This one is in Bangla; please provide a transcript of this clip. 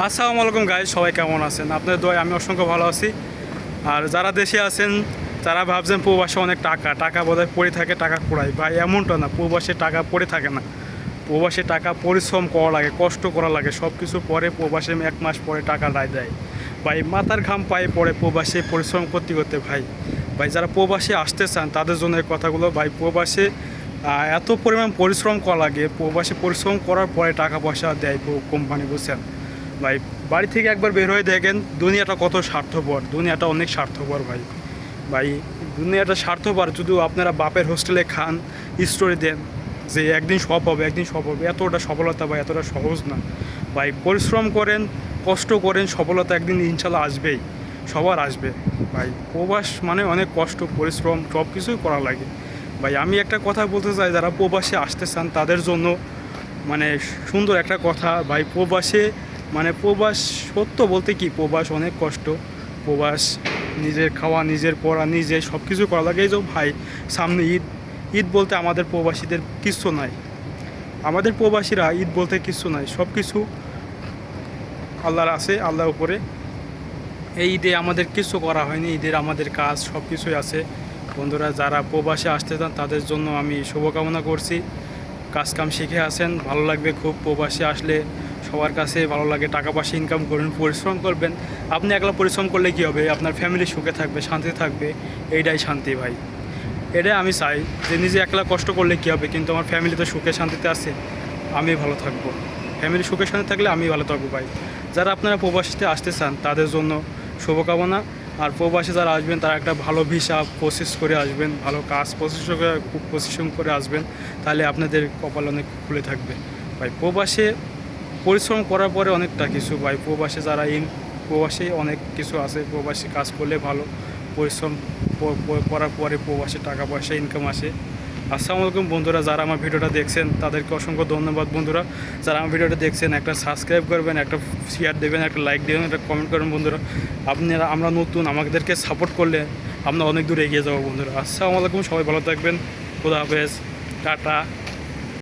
আসসালামু আলাইকুম গাইজ সবাই কেমন আছেন? আপনাদের দোয়ায় আমি অসংখ্য ভালো আছি। আর যারা দেশে আছেন, তারা ভাবছেন প্রবাসে অনেক টাকা টাকা বোধহয় পড়ে থাকে, টাকা কুড়াই ভাই, এমনটা না প্রবাসে টাকা পড়ে থাকে না। প্রবাসে টাকা পরিশ্রম করা লাগে, কষ্ট করা লাগে সব কিছু পরে প্রবাসে এক মাস পরে টাকা রায় দেয়। ভাই, মাথার ঘাম পায়ে পড়ে প্রবাসে পরিশ্রম করতে করতে, ভাই। ভাই, যারা প্রবাসে আসতে চান, তাদের জন্য এই কথাগুলো, ভাই প্রবাসে এত পরিমাণ পরিশ্রম করা লাগে প্রবাসে পরিশ্রম করার পরে টাকা পয়সা দেয় কোম্পানি বুঝছেন? ভাই, বাড়ি থেকে একবার বের হয়ে দেখেন, দুনিয়াটা কত স্বার্থপর, দুনিয়াটা অনেক স্বার্থপর ভাই। ভাই, দুনিয়াটা স্বার্থপর যদি আপনারা বাপের হোস্টেলে খান স্টোরি দেন, যে একদিন সব হবে, একদিন সব হবে, এতটা সফলতা ভাই, এতটা সহজ না। ভাই, পরিশ্রম করেন, কষ্ট করেন, সফলতা একদিন ইনশাল্লাহ আসবেই, সবার আসবে। ভাই, প্রবাস মানে অনেক কষ্ট, পরিশ্রম সব কিছুই করা লাগে। ভাই, আমি একটা কথা বলতে চাই, যারা প্রবাসে আসতে চান, তাদের জন্য মানে সুন্দর একটা কথা, ভাই, প্রবাসে মানে প্রবাস, সত্য বলতে কি? প্রবাস অনেক কষ্ট। প্রবাস, নিজের খাওয়া, নিজের পড়া, নিজে সব কিছু করা লাগে। যে ভাই, সামনে ঈদ ঈদ বলতে আমাদের প্রবাসীদের কিছু নাই। আমাদের প্রবাসীরা ঈদ বলতে কিছু নাই। সব কিছু আল্লাহর আছে, আল্লাহর উপরে। এই ঈদে আমাদের কিছু করা হয়নি। ঈদের আমাদের কাজ সব কিছুই আছে। বন্ধুরা, যারা প্রবাসে আসতে চান, তাদের জন্য আমি শুভকামনা করছি। কাজকাম শিখে আসেন, ভালো লাগবে খুব। প্রবাসে আসলে সবার কাছে ভালো লাগে, টাকা পয়সা ইনকাম করবেন, পরিশ্রম করবেন। আপনি একলা পরিশ্রম করলে কী হবে? আপনার ফ্যামিলি সুখে থাকবে, শান্তি থাকবে। এইটাই শান্তি ভাই। এটাই আমি চাই যে নিজে একলা কষ্ট করলে কী হবে? কিন্তু আমার ফ্যামিলি তো সুখে, শান্তিতে আছে, আমি ভালো থাকব। ফ্যামিলি সুখে, শান্তি থাকলে আমি ভালো থাকব ভাই। যারা আপনারা প্রবাসীতে আসতে চান, তাদের জন্য শুভকামনা। আর প্রবাসী যারা আসবেন, তারা একটা ভালো ভিসা প্রসেস করে আসবেন, ভালো কাজ প্রসেস করে পজিশন করে আসবেন। তাহলে আপনাদের কপাল অনেক খুলে থাকবে। ভাই, প্রবাসে পরিশ্রম করার পরে অনেকটা কিছু। ভাই, প্রবাসে যারা ইন প্রবাসে অনেক কিছু আছে। প্রবাসী কাজ করলে ভালো। পরিশ্রম করার পরে প্রবাসে টাকা পয়সা ইনকাম আসে। আসসালামু আলাইকুম বন্ধুরা, যারা আমার ভিডিওটা দেখছেন, তাদেরকে অসংখ্য ধন্যবাদ বন্ধুরা। যারা আমার ভিডিওটা দেখছেন, একটা সাবস্ক্রাইব করবেন, একটা শেয়ার দেবেন, একটা লাইক দেবেন, একটা কমেন্ট করবেন বন্ধুরা। আপনারা, আমরা নতুন, আমাদেরকে সাপোর্ট করলে আমরা অনেক দূর এগিয়ে যাব বন্ধুরা। আসসালামু আলাইকুম, সবাই ভালো থাকবেন। খুদা হাফেজ। টাটা।